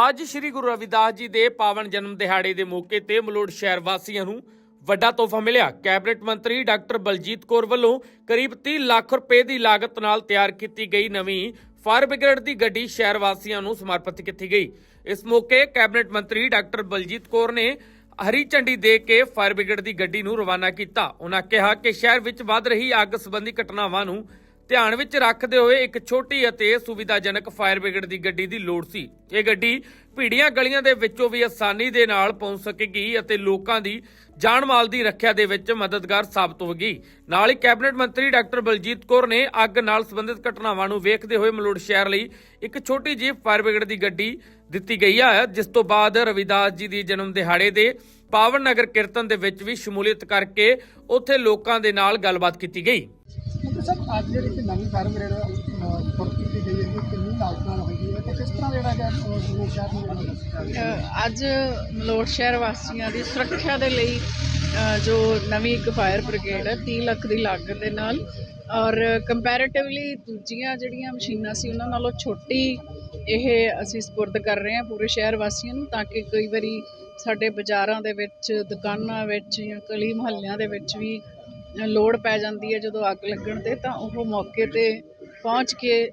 ਅੱਜ ਸ੍ਰੀ ਗੁਰੂ ਰਵਿਦਾਸ ਜੀ ਦੇ ਪਾਵਨ ਜਨਮ ਦਿਹਾੜੇ ਦੇ ਮੌਕੇ ਤੇ ਮਲੋੜ ਸ਼ਹਿਰ ਵਾਸੀਆਂ ਨੂੰ ਵੱਡਾ ਤੋਹਫਾ ਮਿਲਿਆ। ਕੈਬਨਿਟ ਮੰਤਰੀ ਡਾਕਟਰ ਬਲਜੀਤ ਕੌਰ ਵੱਲੋਂ ਕਰੀਬ 30 ਲੱਖ ਰੁਪਏ ਦੀ ਲਾਗਤ ਨਾਲ ਤਿਆਰ ਕੀਤੀ ਗਈ ਨਵੀਂ ਫਾਇਰ ਬ੍ਰਿਗੇਡ ਦੀ ਗੱਡੀ ਸ਼ਹਿਰ ਵਾਸੀਆਂ ਨੂੰ ਸਮਰਪਿਤ ਕੀਤੀ ਗਈ। ਇਸ ਮੌਕੇ ਕੈਬਨਿਟ ਮੰਤਰੀ ਡਾਕਟਰ ਬਲਜੀਤ ਕੌਰ ਨੇ ਹਰੀ ਝੰਡੀ ਦੇ ਕੇ ਫਾਇਰ ਬ੍ਰਿਗੇਡ ਦੀ ਗੱਡੀ ਨੂੰ ਰਵਾਨਾ ਕੀਤਾ। ਉਹਨਾਂ ਕਿਹਾ ਕਿ ਸ਼ਹਿਰ ਵਿੱਚ ਵੱਧ ਰਹੀ ਅੱਗ ਸੰਬੰਧੀ ਘਟਨਾਵਾਂ ਨੂੰ ਧਿਆਨ ਵਿੱਚ ਰੱਖਦੇ ਹੋਏ ਇੱਕ ਛੋਟੀ ਅਤੇ ਸੁਵਿਧਾਜਨਕ ਫਾਇਰ ਬ੍ਰਿਗੇਡ ਦੀ ਗੱਡੀ ਦੀ ਲੋੜ ਸੀ। ਇਹ ਗੱਡੀ ਭੀੜੀਆਂ ਗਲੀਆਂ ਦੇ ਵਿੱਚੋਂ ਵੀ ਆਸਾਨੀ ਦੇ ਨਾਲ ਪਹੁੰਚ ਸਕੇਗੀ ਅਤੇ ਲੋਕਾਂ ਦੀ ਜਾਨ ਮਾਲ ਦੀ ਰੱਖਿਆ ਦੇ ਵਿੱਚ ਮਦਦਗਾਰ ਸਾਬਤ ਹੋਵੇਗੀ। ਨਾਲ ਹੀ ਕੈਬਨਿਟ ਮੰਤਰੀ ਡਾਕਟਰ ਬਲਜੀਤ ਕੌਰ ਨੇ ਅੱਗ ਨਾਲ ਸੰਬੰਧਿਤ ਘਟਨਾਵਾਂ ਨੂੰ ਵੇਖਦੇ ਹੋਏ ਮਲੋੜ ਸ਼ਹਿਰ ਲਈ ਇੱਕ ਛੋਟੀ ਜਿਹੀ ਫਾਇਰ ਬ੍ਰਿਗੇਡ ਦੀ ਗੱਡੀ ਦਿੱਤੀ ਗਈ ਹੈ ਜਿਸ ਤੋਂ ਬਾਅਦ ਰਵਿਦਾਸ ਜੀ ਦੀ ਜਨਮ ਦਿਹਾੜੇ ਦੇ ਪਾਵਨ ਨਗਰ ਕੀਰਤਨ ਦੇ ਵਿੱਚ ਵੀ ਸ਼ਮੂਲੀਅਤ ਕਰਕੇ ਉੱਥੇ ਲੋਕਾਂ ਦੇ ਨਾਲ ਗੱਲਬਾਤ ਕੀਤੀ ਗਈ। ਡਾਕਟਰ ਸਾਹਿਬ ਅੱਜ ਜਿਹੜੀ ਕਿ ਨਵੀਂ ਫਾਰਮ ਗ੍ਰੇਡ ਫੁੱਟ ਕੀਤੀ ਗਈ ਹੈ ਕਿੰਨੀ ਲਾਗਤ ਨਾਲ ਹੋਈ ਹੈ ਤੇ ਕਿਸ ਤਰ੍ਹਾਂ ਜਿਹੜਾ ਹੈ ਉਹ ਸ਼ਹਿਰ ਨੂੰ ਅੱਜ ਮਲੋਟ ਸ਼ਹਿਰ ਵਾਸੀਆਂ ਦੀ ਸੁਰੱਖਿਆ ਦੇ ਲਈ ਜੋ ਨਵੀਂ ਇੱਕ ਫਾਇਰ ਬ੍ਰਿਗੇਡ ਹੈ 30 ਲੱਖ ਦੀ ਲਾਗਤ ਦੇ ਨਾਲ, ਔਰ ਕੰਪੈਰੀਟਿਵਲੀ ਦੂਜੀਆਂ ਜਿਹੜੀਆਂ ਮਸ਼ੀਨਾਂ ਸੀ, ਉਹਨਾਂ ਨਾਲੋਂ ਛੋਟੀ ਇਹ ਅਸੀਂ ਸਪੁਰਦ ਕਰ ਰਹੇ ਹਾਂ ਪੂਰੇ ਸ਼ਹਿਰ ਵਾਸੀਆਂ ਨੂੰ, ਤਾਂ ਕਿ ਕਈ ਵਾਰੀ ਸਾਡੇ ਬਾਜ਼ਾਰਾਂ ਦੇ ਵਿੱਚ, ਦੁਕਾਨਾਂ ਵਿੱਚ ਜਾਂ ਕਲੀ ਮੁਹੱਲਿਆਂ ਦੇ ਵਿੱਚ ਵੀ ਲੋੜ ਪੈ ਜਾਂਦੀ ਹੈ ਜਦੋਂ ਅੱਗ ਲੱਗਣ ਤੇ, ਤਾਂ ਉਹ ਮੌਕੇ ਤੇ ਪਹੁੰਚ ਕੇ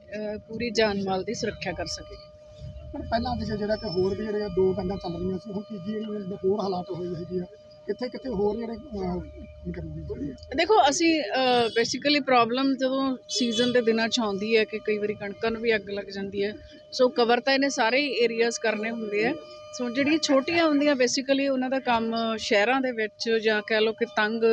ਪੂਰੀ ਜਾਨ ਮਾਲ ਦੀ ਸੁਰੱਖਿਆ ਕਰ ਸਕੇ। ਪਰ ਪਹਿਲਾਂ ਦੇ ਜਿਹੜਾ ਕਿ ਹੋਰ ਵੀ ਜਿਹੜੇ ਦੋ ਗੰਦਾਂ ਚੱਲ ਰਹੀਆਂ ਸੀ, ਹੁਣ ਤੀਜੀ ਜਿਹੜੀ ਹੋਰ ਹਾਲਾਤ ਹੋਏ ਹੈਗੇ ਆ। ਕਿੱਥੇ ਕਿੱਥੇ ਹੋਰ ਜਿਹੜੇ ਅਹ, ਕਰਨੀ ਦੇਖੋ ਅਸੀਂ ਬੇਸਿਕਲੀ ਪ੍ਰੋਬਲਮ ਜਦੋਂ ਸੀਜ਼ਨ ਦੇ ਦਿਨਾਂ ਚ ਆਉਂਦੀ ਹੈ ਕਿ ਕਈ ਵਾਰੀ ਕਣਕਾਂ ਨੂੰ ਵੀ ਅੱਗ ਲੱਗ ਜਾਂਦੀ ਹੈ। ਸੋ ਕਵਰ ਤਾਂ ਇਹਨੇ ਸਾਰੇ ਏਰੀਆਜ਼ ਕਰਨੇ ਹੁੰਦੇ ਆ। ਸੋ ਜਿਹੜੀਆਂ ਛੋਟੀਆਂ ਹੁੰਦੀਆਂ ਬੇਸਿਕਲੀ ਉਹਨਾਂ ਦਾ ਕੰਮ ਸ਼ਹਿਰਾਂ ਦੇ ਵਿੱਚ ਜਾਂ ਕਹਿ ਲਓ ਕਿ ਤੰਗ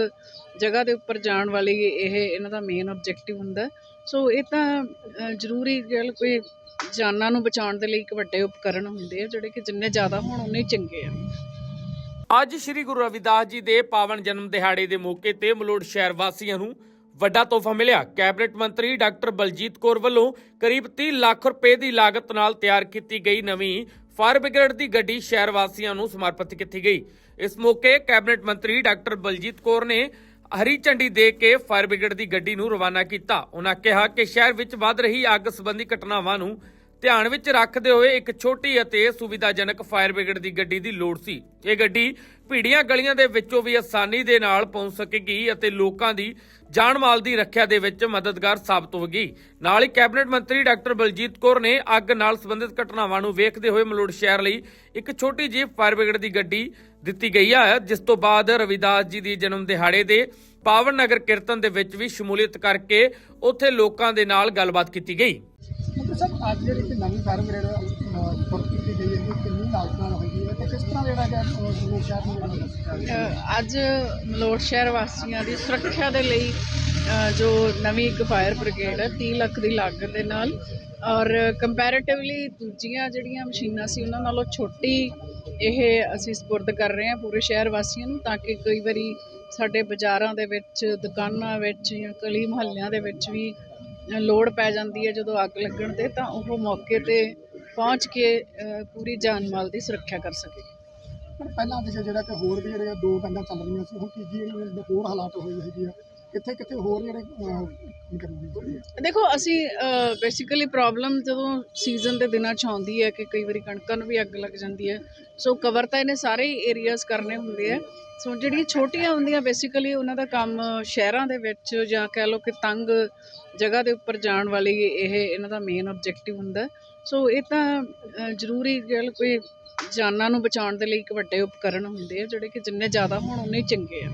ਜਗ੍ਹਾ ਦੇ ਉੱਪਰ ਜਾਣ ਵਾਲੀ ਇਹ ਇਹਨਾਂ ਦਾ ਮੇਨ ਆਬਜੈਕਟਿਵ ਹੁੰਦਾ ਸੋ ਇਹ ਤਾਂ ਅ, ਜ਼ਰੂਰੀ ਗੱਲ ਕੋਈ ਜਾਨਾਂ ਨੂੰ ਬਚਾਉਣ ਦੇ ਲਈ ਇੱਕ ਵੱਡੇ ਉਪਕਰਨ ਹੁੰਦੇ ਆ ਜਿਹੜੇ ਕਿ ਜਿੰਨੇ ਜ਼ਿਆਦਾ ਹੋਣ ਉਨੇ ਹੀ ਚੰਗੇ ਆ। ਅੱਜ ਸ੍ਰੀ ਗੁਰੂ ਰਵਿਦਾਸ ਜੀ ਦੇ ਪਾਵਨ ਜਨਮ ਦਿਹਾੜੇ ਦੇ ਮੌਕੇ ਤੇ ਮਲੋੜ ਸ਼ਹਿਰ ਵਾਸੀਆਂ ਨੂੰ ਵੱਡਾ ਤੋਹਫਾ ਮਿਲਿਆ। ਕੈਬਨਿਟ ਮੰਤਰੀ ਡਾਕਟਰ ਬਲਜੀਤ ਕੌਰ ਵੱਲੋਂ ਕਰੀਬ 30 ਲੱਖ ਰੁਪਏ ਦੀ ਲਾਗਤ ਨਾਲ ਤਿਆਰ ਕੀਤੀ ਗਈ ਨਵੀਂ ਫਾਇਰ ਬ੍ਰਿਗੇਡ ਦੀ ਗੱਡੀ ਸ਼ਹਿਰ ਵਾਸੀਆਂ ਨੂੰ ਸਮਰਪਿਤ ਕੀਤੀ ਗਈ। ਇਸ ਮੌਕੇ ਕੈਬਨਿਟ ਮੰਤਰੀ ਡਾਕਟਰ ਬਲਜੀਤ ਕੌਰ ਨੇ ਹਰੀ ਝੰਡੀ ਦੇ ਕੇ ਫਾਇਰ ਬ੍ਰਿਗੇਡ ਦੀ ਗੱਡੀ ਨੂੰ ਰਵਾਨਾ ਕੀਤਾ। ਉਹਨਾਂ ਕਿਹਾ ਕਿ ਸ਼ਹਿਰ ਵਿੱਚ ਵੱਧ ਰਹੀ ਅੱਗ ਸੰਬੰਧੀ ਘਟਨਾਵਾਂ ਨੂੰ ਧਿਆਨ ਵਿੱਚ ਰੱਖਦੇ ਹੋਏ ਇੱਕ ਛੋਟੀ ਅਤੇ ਸੁਵਿਧਾਜਨਕ ਫਾਇਰ ਬ੍ਰਿਗੇਡ ਦੀ ਗੱਡੀ ਦੀ ਲੋੜ ਸੀ। ਇਹ ਗੱਡੀ ਭੀੜੀਆਂ ਗਲੀਆਂ ਦੇ ਵਿੱਚੋਂ ਵੀ ਆਸਾਨੀ ਦੇ ਨਾਲ ਪਹੁੰਚ ਸਕੇਗੀ ਅਤੇ ਲੋਕਾਂ ਦੀ ਜਾਨ ਮਾਲ ਦੀ ਰੱਖਿਆ ਦੇ ਵਿੱਚ ਮਦਦਗਾਰ ਸਾਬਤ ਹੋਵੇਗੀ। ਨਾਲ ਹੀ ਕੈਬਨਿਟ ਮੰਤਰੀ ਡਾਕਟਰ ਬਲਜੀਤ ਕੌਰ ਨੇ ਅੱਗ ਨਾਲ ਸੰਬੰਧਿਤ ਘਟਨਾਵਾਂ ਨੂੰ ਵੇਖਦੇ ਹੋਏ ਮਲੋੜ ਸ਼ਹਿਰ ਲਈ ਇੱਕ ਛੋਟੀ ਜਿਹੀ ਫਾਇਰ ਬ੍ਰਿਗੇਡ ਦੀ ਗੱਡੀ ਦਿੱਤੀ ਗਈ ਹੈ ਜਿਸ ਤੋਂ ਬਾਅਦ ਰਵਿਦਾਸ ਜੀ ਦੀ ਜਨਮ ਦਿਹਾੜੇ ਦੇ ਪਾਵਨ ਨਗਰ ਕੀਰਤਨ ਦੇ ਵਿੱਚ ਵੀ ਸ਼ਮੂਲੀਅਤ ਕਰਕੇ ਉੱਥੇ ਲੋਕਾਂ ਦੇ ਨਾਲ ਗੱਲਬਾਤ ਕੀਤੀ ਗਈ। ਡਾਕਟਰ ਸਾਹਿਬ ਅੱਜ ਜਿਹੜੀ ਕਿ ਨਵੀਂ ਫਾਰਮ ਗ੍ਰੇਡ ਫੁੱਟ ਕੀਤੀ ਗਈ ਹੈ ਕਿੰਨੀ ਲਾਗਤ ਨਾਲ ਹੋਈ ਹੈ ਤੇ ਕਿਸ ਤਰ੍ਹਾਂ ਜਿਹੜਾ ਹੈ ਉਹ ਸ਼ਹਿਰ ਨੂੰ ਅੱਜ ਮਲੋਟ ਸ਼ਹਿਰ ਵਾਸੀਆਂ ਦੀ ਸੁਰੱਖਿਆ ਦੇ ਲਈ ਜੋ ਨਵੀਂ ਇੱਕ ਫਾਇਰ ਬ੍ਰਿਗੇਡ ਹੈ 30 ਲੱਖ ਦੀ ਲਾਗਤ ਦੇ ਨਾਲ, ਔਰ ਕੰਪੈਰੀਟਿਵਲੀ ਦੂਜੀਆਂ ਜਿਹੜੀਆਂ ਮਸ਼ੀਨਾਂ ਸੀ, ਉਹਨਾਂ ਨਾਲੋਂ ਛੋਟੀ ਇਹ ਅਸੀਂ ਸਪੁਰਦ ਕਰ ਰਹੇ ਹਾਂ ਪੂਰੇ ਸ਼ਹਿਰ ਵਾਸੀਆਂ ਨੂੰ, ਤਾਂ ਕਿ ਕਈ ਵਾਰੀ ਸਾਡੇ ਬਾਜ਼ਾਰਾਂ ਦੇ ਵਿੱਚ, ਦੁਕਾਨਾਂ ਵਿੱਚ ਜਾਂ ਕਲੀ ਮੁਹੱਲਿਆਂ ਦੇ ਵਿੱਚ ਵੀ ਲੋੜ ਪੈ ਜਾਂਦੀ ਹੈ ਜਦੋਂ ਅੱਗ ਲੱਗਣ ਤੇ, ਤਾਂ ਉਹ ਮੌਕੇ ਤੇ ਪਹੁੰਚ ਕੇ ਪੂਰੀ ਜਾਨ ਮਾਲ ਦੀ ਸੁਰੱਖਿਆ ਕਰ ਸਕੇ। ਪਰ ਪਹਿਲਾਂ ਦੇ ਜਿਹੜਾ ਕਿ ਹੋਰ ਵੀ ਜਿਹੜੇ ਦੋ ਗੰਦਾਂ ਚੱਲ ਰਹੀਆਂ ਸੀ, ਹੁਣ ਤੀਜੀ ਜਿਹੜੀ ਹੋਰ ਹਾਲਾਤ ਹੋਈ ਹੈਗੀ ਆ। ਕਿੱਥੇ ਕਿੱਥੇ ਹੋਰ ਜਿਹੜੇ ਅਹ, ਦੇਖੋ ਅਸੀਂ ਬੇਸਿਕਲੀ ਪ੍ਰੋਬਲਮ ਜਦੋਂ ਸੀਜ਼ਨ ਦੇ ਦਿਨਾਂ ਚ ਆਉਂਦੀ ਹੈ ਕਿ ਕਈ ਵਾਰੀ ਕਣਕਾਂ ਨੂੰ ਵੀ ਅੱਗ ਲੱਗ ਜਾਂਦੀ ਹੈ ਸੋ ਕਵਰ ਤਾਂ ਇਹਨੇ ਸਾਰੇ ਏਰੀਆਜ਼ ਕਰਨੇ ਹੁੰਦੇ ਆ। ਸੋ ਜਿਹੜੀਆਂ ਛੋਟੀਆਂ ਹੁੰਦੀਆਂ ਬੇਸਿਕਲੀ ਉਹਨਾਂ ਦਾ ਕੰਮ ਸ਼ਹਿਰਾਂ ਦੇ ਵਿੱਚ ਜਾਂ ਕਹਿ ਲਓ ਕਿ ਤੰਗ ਜਗ੍ਹਾ ਦੇ ਉੱਪਰ ਜਾਣ ਵਾਲੀ ਇਹ ਇਹਨਾਂ ਦਾ ਮੇਨ ਆਬਜੈਕਟਿਵ ਹੁੰਦਾ। ਸੋ ਇਹ ਤਾਂ ਅ, ਜ਼ਰੂਰੀ ਗੱਲ ਕੋਈ ਜਾਨਾਂ ਨੂੰ ਬਚਾਉਣ ਦੇ ਲਈ ਇੱਕ ਵੱਡੇ ਉਪਕਰਨ ਹੁੰਦੇ ਆ ਜਿਹੜੇ ਕਿ ਜਿੰਨੇ ਜ਼ਿਆਦਾ ਹੋਣ ਉਨੇ ਹੀ ਚੰਗੇ ਆ।